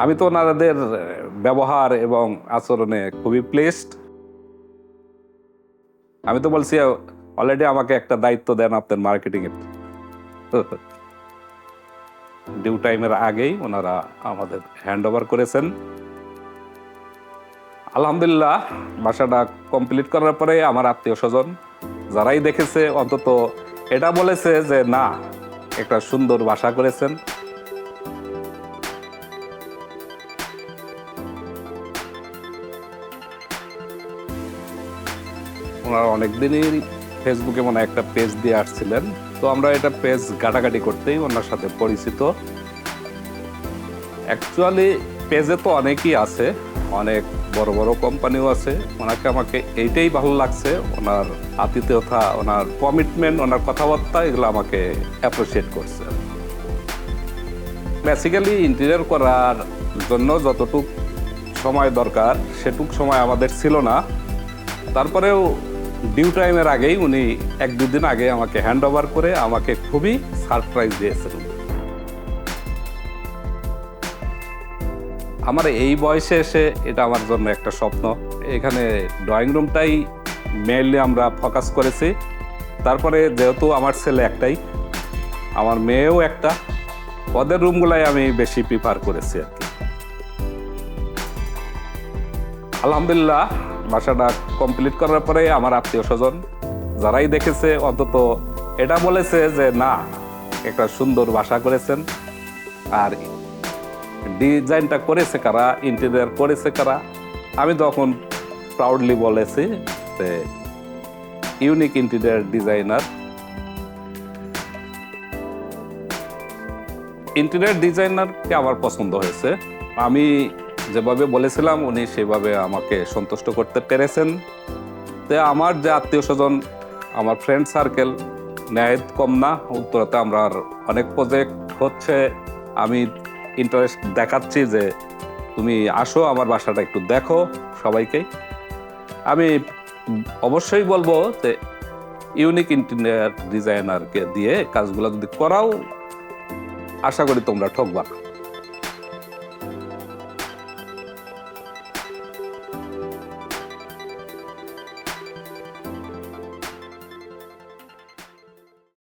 আমি তো ওনাদের ব্যবহার এবং আচরণে খুবই প্লেসড আমি তো বলছি অলরেডি আমাকে একটা দায়িত্ব দেন আপনার মার্কেটিং এর ডিউ টাইমের আগেই ওনারা আমাদের হ্যান্ড ওভার করেছেন। আলহামদুলিল্লাহ, বাসাটা কমপ্লিট করার পরে আমার আত্মীয় স্বজন যারাই দেখেছে, অন্তত এটা বলেছে যে, না, একটা সুন্দর বাসা করেছেন। ওনারা অনেকদিনই ফেসবুকে মনে একটা পেজ দিয়ে আসছিলেন। তো আমরা এটা পেজ ঘাটাঘাটি করতেই ওনার সাথে পরিচিত। অ্যাকচুয়ালি পেজে তো অনেকই আছে, অনেক বড় বড় কোম্পানিও আছে। ওনাকে আমাকে এইটাই ভালো লাগছে, ওনার আতিথেয়তা, ওনার কমিটমেন্ট ওনার কথাবার্তা, এগুলো আমাকে অ্যাপ্রিসিয়েট করছে। বেসিক্যালি ইন্টেরিয়র করার জন্য যতটুক সময় দরকার, সেটুক সময় আমাদের ছিল না। তারপরেও ডিউ টাইমের আগেই উনি এক দুদিন আগে আমাকে হ্যান্ড ওভার করে আমাকে খুবই সারপ্রাইজ দিয়েছেন। আমার এই বয়সে এসে এটা আমার জন্য একটা স্বপ্ন। এখানে ড্রয়িং রুমটাই মেইনলি আমরা ফোকাস করেছি। তারপরে যেহেতু আমার ছেলে একটাই, আমার মেয়েও একটা, ওদের রুমগুলাই আমি বেশি প্রিফার করেছি আর কি। আলহামদুলিল্লাহ বাসাটা কমপ্লিট করার পরে আমার আত্মীয় স্বজন যারাই দেখেছে, অন্তত এটা বলেছে যে, না, একটা সুন্দর বাসা করেছেন। আর ডিজাইনটা করেছে কারা ইন্টেরিয়ার করেছে কারা, আমি তখন প্রাউডলি বলেছি যে ইউনিক ইন্টেরিয়ার ডিজাইনার ইন্টেরিয়ার ডিজাইনারকে আমার পছন্দ হয়েছে। আমি যেভাবে বলেছিলাম, উনি সেভাবে আমাকে সন্তুষ্ট করতে পেরেছেন। তো আমার যে আত্মীয় স্বজন, আমার ফ্রেন্ড সার্কেল ন্যায় কম না, উত্তরাতে আমরা অনেক প্রজেক্ট হচ্ছে। আমি ইন্টারেস্ট দেখাচ্ছি যে তুমি আসো, আমার বাসাটা একটু দেখো সবাইকেই আমি অবশ্যই বলব যে ইউনিক ইন্টেরিয়ার ডিজাইনারকে দিয়ে কাজগুলো যদি করাও, আশা করি তোমরা ঠকবা। না